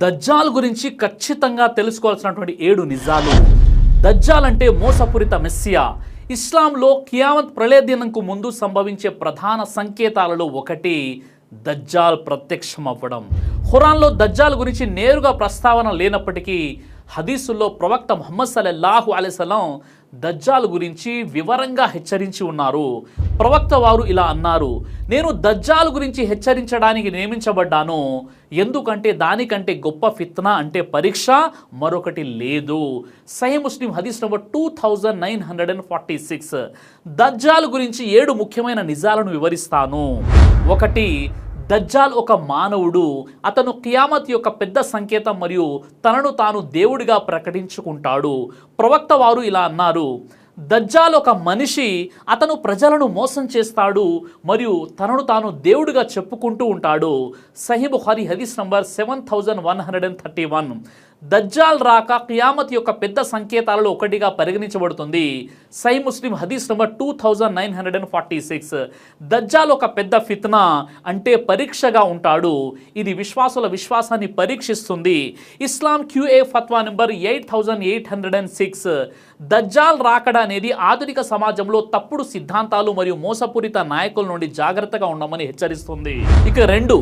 దజ్జాల్ గురించి ఖచ్చితంగా తెలుసుకోవాల్సినటువంటి ఏడు నిజాలు. దజ్జాల్ అంటే మోసపూరిత మెస్సియా. ఇస్లాంలో కియామత్ ప్రళయదినంకు ముందు సంభవించే ప్రధాన సంకేతాలలో ఒకటి దజ్జాల్ ప్రత్యక్షం అవ్వడం ఖురాన్లో దజ్జాల్ గురించి నేరుగా ప్రస్తావన లేనప్పటికీ హదీసుల్లో ప్రవక్త ముహమ్మద్ సల్లల్లాహు అలైసలం దజ్జాల్ గురించి వివరంగా హెచ్చరించి ఉన్నారు. ప్రవక్త వారు ఇలా అన్నారు నేను దజ్జాల్ గురించి హెచ్చరించడానికి నియమించబడ్డాను. ఎందుకంటే దానికంటే గొప్ప ఫిత్నా అంటే పరీక్ష మరొకటి లేదు. సహీ ముస్లిం హదీస్ number two thousand nine hundred and forty six. Dajjal గురించి ఏడు ముఖ్యమైన నిజాలను వివరిస్తాను. ఒకటి దజ్జాల్ ఒక మానవుడు. అతను కియామత్ యొక్క పెద్ద సంకేతం మరియు తనను తాను దేవుడిగా ప్రకటించుకుంటాడు. ప్రవక్త వారు ఇలా అన్నారు దజ్జాల్ ఒక మనిషి అతను ప్రజలను మోసం చేస్తాడు మరియు తనను తాను దేవుడిగా చెప్పుకుంటూ ఉంటాడు. సహీ హరి హదీస్ number seven thousand one hundred and thirty one. Dajjal రాక కియామత్ యొక్క పెద్ద సంకేతాలలో ఒకటిగా పరిగణించబడుతుంది. సై ముస్లిం హదీస్ number two thousand nine hundred and forty six. Dajjal ఒక పెద్ద ఫిత్నా అంటే పరీక్షగా ఉంటాడు. ఇది విశ్వాసుల విశ్వాసాన్ని పరీక్షిస్తుంది. ఇస్లాం QA fatwa number eight thousand eight hundred and six. Dajjal రాకడ అనేది ఆధునిక సమాజంలో తప్పుడు సిద్ధాంతాలు మరియు మోసపూరిత నాయకుల నుండి జాగ్రత్తగా ఉండమని హెచ్చరిస్తుంది. ఇక రెండు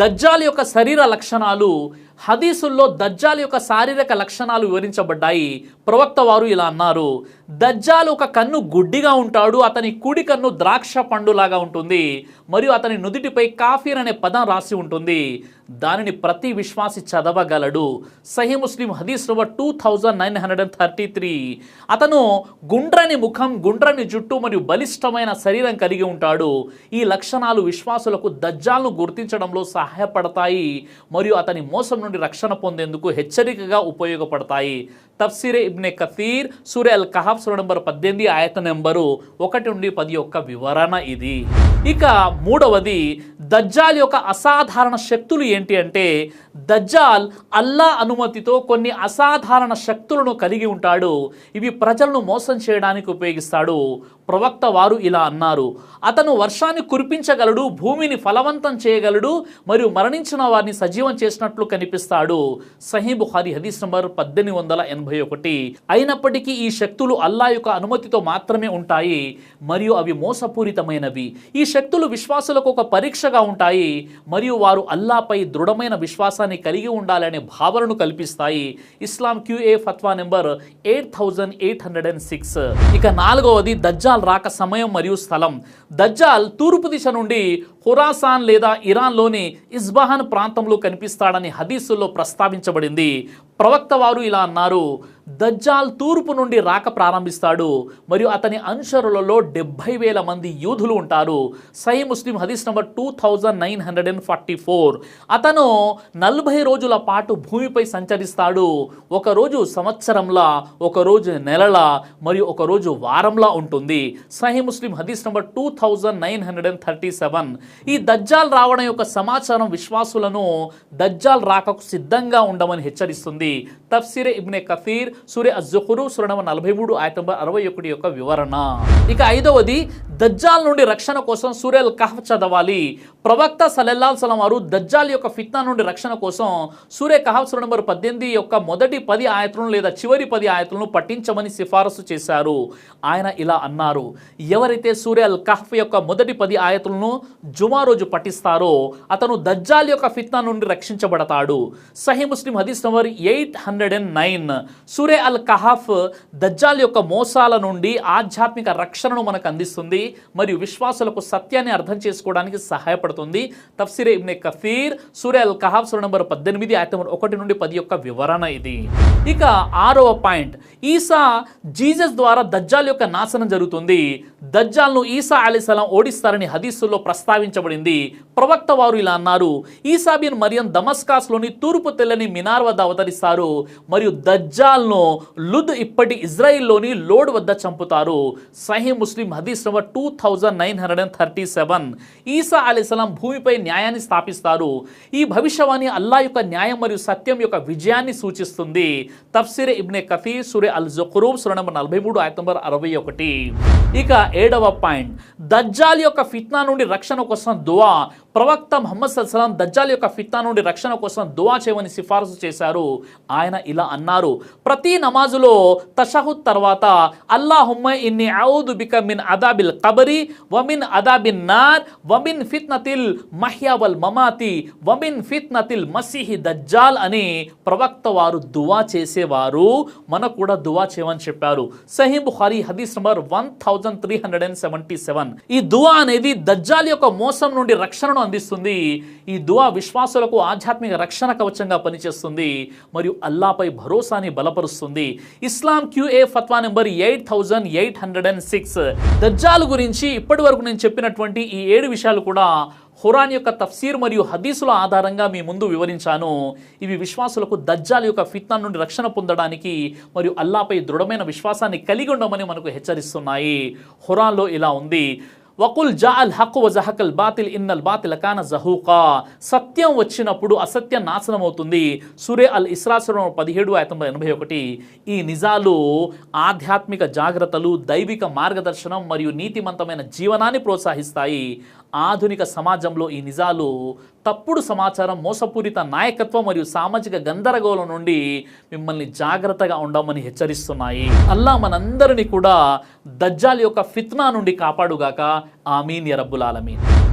దజ్జాల్ యొక్క శరీర లక్షణాలు హదీసుల్లో దజ్జాల్ యొక్క శారీరక లక్షణాలు వివరించబడ్డాయి. ప్రవక్త వారు ఇలా అన్నారు. దజ్జాలు ఒక కన్ను గుడ్డిగా ఉంటాడు అతని కుడి కన్ను ద్రాక్ష పండులాగా ఉంటుంది మరియు అతని నుదిటిపై కాఫీర్ అనే పదం రాసి ఉంటుంది. దానిని ప్రతి విశ్వాసి చదవగలడు. సహీ ముస్లిం హదీస్ number two thousand nine hundred and thirty three అతను గుండ్రని ముఖం గుండ్రని జుట్టు మరియు బలిష్టమైన శరీరం కలిగి ఉంటాడు. ఈ లక్షణాలు విశ్వాసులకు దజ్జాలను గుర్తించడంలో సహాయపడతాయి మరియు అతని మోసం నుండి రక్షణ పొందేందుకు హెచ్చరికగా ఉపయోగపడతాయి. తఫ్సీరే ఇబ్నే కఫీర్ సూర్య అల్ కహాబ్ సూర నెంబర్ పద్దెనిమిది ఆయత నెంబరు ఒకటి నుండి పది యొక్క వివరణ ఇది. ఇక మూడవది దజ్జాల్ యొక్క అసాధారణ శక్తులు ఏంటి అంటే దజ్జాల్ అల్లా అనుమతితో కొన్ని అసాధారణ శక్తులను కలిగి ఉంటాడు. ఇవి ప్రజలను మోసం చేయడానికి ఉపయోగిస్తాడు. ప్రవక్త వారు ఇలా అన్నారు అతను వర్షాన్ని కురిపించగలడు భూమిని ఫలవంతం చేయగలడు మరియు మరణించిన వారిని సజీవం చేసినట్లు కనిపిస్తాడు. సహీ బుఖారి హదీస్ నంబర్ పద్దెనిమిది వందల ఎనభై ఒకటి. అయినప్పటికీ ఈ శక్తులు అల్లా యొక్క అనుమతితో మాత్రమే ఉంటాయి మరియు అవి మోసపూరితమైనవి. ఈ శక్తులు విశ్వాసులకు ఒక పరీక్షగా ఉంటాయి మరియు వారు అల్లాపై దృఢమైన విశ్వాసాన్ని కలిగి ఉండాలనే భావనను కల్పిస్తాయి. ఇస్లాం QA fatwa number eight thousand eight hundred and six. ఇక నాలుగవది దజ్జా దజ్జాల్ రాక సమయం మరియు స్థలం. దజ్జాల్ తూర్పు దిశ నుండి హురాసాన్ లేదా ఇరాన్లోని ఇస్బాహాన్ ప్రాంతంలో కనిపిస్తాడని హదీసుల్లో ప్రస్తావించబడింది. ప్రవక్త వారు ఇలా అన్నారు దజ్జాల్ తూర్పు నుండి రాక ప్రారంభిస్తాడు మరియు అతని అనుచరులలో డెబ్బై వేల మంది యూధులు ఉంటారు. సై ముస్లిం హదీస్ number two thousand nine hundred and forty four. అతను నలభై రోజుల పాటు భూమిపై సంచరిస్తాడు. ఒకరోజు సంవత్సరంలా ఒకరోజు నెలలా మరియు ఒకరోజు వారంలా ఉంటుంది. సహీ ముస్లిం హదీస్ number two thousand nine hundred and thirty seven. ఈ దజ్జాల్ రావడం యొక్క సమాచారం విశ్వాసులను దజ్జాల్ రాకకు సిద్ధంగా ఉండమని హెచ్చరిస్తుంది. తఫ్సిరే ఇబ్నే కఫీర్ సూర్య అజ్జుఖురు సురణమ నంబర్ నలభై మూడు ఆయత అరవై ఒకటి యొక్క వివరణ. ఇక ఐదవది దజ్జాల్ నుండి రక్షణ కోసం సూర్యల్ కహ్ చదవాలి. ప్రవక్త సలెల్లాల్ సలం వారు దజ్జాల్ యొక్క ఫిత్నా నుండి రక్షణ కోసం సూర్య కహఫ్ సూర్య పద్దెనిమిది యొక్క మొదటి పది ఆయతులను లేదా చివరి పది ఆయతులను పఠించమని సిఫారసు చేశారు. ఆయన ఇలా అన్నారు ఎవరైతే సూర్య అల్ కహఫ్ యొక్క మొదటి పది ఆయతులను జుమా రోజు పఠిస్తారో అతను దజ్జాల్ యొక్క ఫిత్నా నుండి రక్షించబడతాడు. సహీ ముస్లిం హదీస్ number eight hundred and nine. సూరే అల్ కహాఫ్ దజ్జాల్ యొక్క మోసాల నుండి ఆధ్యాత్మిక రక్షణను మనకు అందిస్తుంది మరియు విశ్వాసులకు సత్యాన్ని అర్థం చేసుకోవడానికి సహాయపడుతుంది. తఫ్సిరే ఇబ్నె కఫీర్ సూర్య అల్ కహాఫ్ సూర్య నంబర్ పద్దెనిమిది ఆయన ఒకటి నుండి పది యొక్క వివరణ ఇది. ఇక ఆరవ పాయింట్ ఈసా జీసస్ ద్వారా దజ్జాల్ యొక్క నాశనం జరుగుతుంది. దజ్జాల్ను ఈసా అలీసలం ఓడిస్తారని హదీసుల్లో ప్రస్తావించబడింది ప్రవక్త వారు ఇలా అన్నారు ఈసా బిన్ మరియం దమస్కాస్లోని తూర్పు తెల్లని మినార్ వద్ద అవతరిస్తారు మరియు దజ్జాల్ను లుద్ ఇప్పటి ఇజ్రాయిల్లోని లోడ్ వద్ద చంపుతారు. సహీ ముస్లిం హదీస్ number two thousand nine hundred and thirty seven ఈసా అలీస్లాం భూమిపై న్యాయాన్ని స్థాపిస్తారు. ఈ భవిష్యవాణి అల్లా యొక్క న్యాయం మరియు సత్యం యొక్క విజయాన్ని సూచిస్తుంది. తఫ్సిర్ ఇబ్నే కఫీ సురే అల్ జుఖ్రూబ్ సుర నెంబర్ నలభై మూడు ఆయత నెంబర్ అరవై ఒకటి. ఇక ఏడవ పాయింట్. దజ్జాల్ యొక్క ఫిత్నా నుండి రక్షణ కోసం దువా ప్రవక్త మహమ్మద్ సల్సలాం దజ్జాల్ యొక్క ఫిత్నా నుండి రక్షణ కోసం దువా చేయమని సిఫారసు చేశారు. ఆయన ఇలా అన్నారు ప్రతి నమాజులో తషహుద్ తర్వాత అల్లాహుమ్మ ఇన్ని ఔదు బిక మిన్ అదాబిల్ కబరి వమిన్ అదాబిన్ నార్ వమిన్ ఫిత్నతిల్ మహ్యావల్ మమాతి వమిన్ ఫిత్నతిల్ మసీహి దజ్జాల్ అని ప్రవక్త వారు దువా చేసేవారు. మనకు కూడా దువా చేయమని చెప్పారు. సహీ బుఖారీ హదీస్ number one thousand three hundred and seventy seven. ఈ దువా అనేది దజ్జాల్ యొక్క మోసం నుండి రక్షణను అందిస్తుంది. ఈ దువా విశ్వాసులకు ఆధ్యాత్మిక రక్షణ కవచంగా పనిచేస్తుంది. మరియు అల్లాపై భరోసాని బలపరుస్తుంది. ఇస్లాం QA fatwa number eight thousand eight hundred and six. దజ్జాలు గురించి ఇప్పటి వరకు నేను చెప్పినటువంటి ఈ ఏడు విషయాలు కూడా హురాన్ యొక్క తఫ్సీర్ మరియు హదీసుల ఆధారంగా మీ ముందు వివరించాను. ఇవి విశ్వాసులకు దజ్జాల యొక్క ఫిత్నా నుండి రక్షణ పొందడానికి మరియు అల్లాపై దృఢమైన విశ్వాసాన్ని కలిగి ఉండమని మనకు హెచ్చరిస్తున్నాయి. హురాన్లో ఇలా ఉంది. వకుల్ జా అల్ హక్ వజహకల్ బాతిల్ ఇన్నల్ బాతిల్ కాన జహూకా. సత్యం వచ్చినప్పుడు అసత్యం నాశనం అవుతుంది సురే అల్ ఇస్రాసురం పదిహేడు తొంభై ఎనభై ఒకటి. ఈ నిజాలు ఆధ్యాత్మిక జాగ్రత్తలు దైవిక మార్గదర్శనం మరియు నీతిమంతమైన జీవనాన్ని ప్రోత్సహిస్తాయి. ఆధునిక సమాజంలో ఈ నిజాలు తప్పుడు సమాచారం మోసపూరిత నాయకత్వం మరియు సామాజిక గందరగోళం నుండి మిమ్మల్ని జాగ్రత్తగా ఉండమని హెచ్చరిస్తున్నాయి. అల్లా మనందరినీ కూడా దజ్జాల్ యొక్క ఫిత్నా నుండి కాపాడుగాక. ఆమీన్ ఎరబ్బులాలమీన్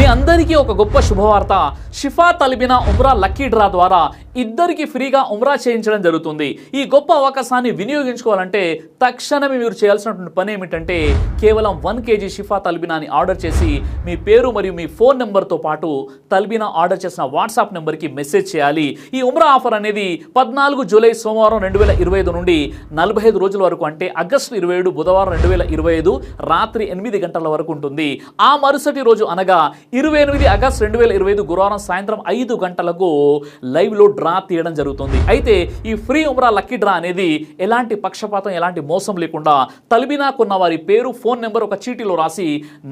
మీ అందరికీ ఒక గొప్ప శుభవార్త. షిఫా తలిబిన ఉమ్రా లక్కీ డ్రా ద్వారా ఇద్దరికి ఫ్రీగా ఉమ్రా చేయించడం జరుగుతుంది. ఈ గొప్ప అవకాశాన్ని వినియోగించుకోవాలంటే తక్షణమే మీరు చేయాల్సినటువంటి పని ఏమిటంటే కేవలం వన్ కేజీ షిఫా తల్బినాని ఆర్డర్ చేసి మీ పేరు మరియు మీ ఫోన్ నెంబర్తో పాటు తల్బినా ఆర్డర్ చేసిన వాట్సాప్ నెంబర్కి మెసేజ్ చేయాలి. ఈ ఉమ్రా ఆఫర్ అనేది పద్నాలుగు జూలై సోమవారం రెండు వేల ఇరవై ఐదు నుండి నలభై ఐదు రోజుల వరకు అంటే ఆగస్టు ఇరవై ఏడు బుధవారం రెండు వేల ఇరవై ఐదు రాత్రి ఎనిమిది గంటల వరకు ఉంటుంది. ఆ మరుసటి రోజు అనగా ఇరవై ఎనిమిది ఆగస్ట్ రెండు వేల ఇరవై ఐదు గురువారం సాయంత్రం ఐదు గంటలకు లైవ్లో డ్రా తీయడం జరుగుతుంది. అయితే ఈ ఫ్రీ ఉమ్రా లక్కీ డ్రా అనేది ఎలాంటి పక్షపాతం ఎలాంటి మోసం లేకుండా తల్బినా కొన్న వారి పేరు ఫోన్ నెంబర్ ఒక చీటీలో రాసి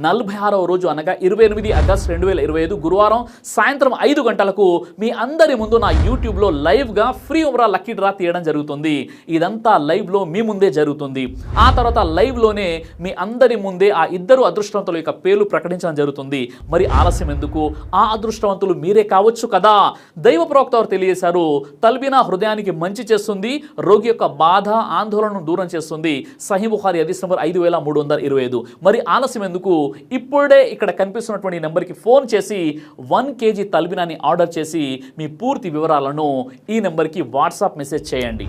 నలభై ఆరవ రోజు అనగా ఇరవై ఎనిమిది ఆగస్ట్ రెండు వేల ఇరవై ఐదు గురువారం సాయంత్రం ఐదు గంటలకు మీ అందరి ముందు నా యూట్యూబ్లో లైవ్గా ఫ్రీ ఉమ్రా లక్కీ డ్రా తీయడం జరుగుతుంది. ఇదంతా లైవ్లో మీ ముందే జరుగుతుంది. ఆ తర్వాత లైవ్లోనే మీ అందరి ముందే ఆ ఇద్దరు అదృష్టవంతుల యొక్క పేర్లు ప్రకటించడం జరుగుతుంది. మరి ఆలస్యం ఎందుకు? ఆ అదృష్టవంతులు మీరే కావచ్చు కదా? దైవ ప్రవక్త వారు తెలియజేశారు తల్బినా హృదయానికి మంచి చేస్తుంది రోగి యొక్క బాధ ఆందోళనను దూరం చేస్తుంది. సహీ బుఖారి నెంబర్ ఐదు వేల మూడు వందల ఇరవై ఐదు. మరి ఆలస్యం ఎందుకు? ఇప్పుడే ఇక్కడ కనిపిస్తున్నటువంటి నెంబర్కి ఫోన్ చేసి వన్ కేజీ తల్బినాని ఆర్డర్ చేసి మీ పూర్తి వివరాలను ఈ నెంబర్కి వాట్సాప్ మెసేజ్ చేయండి.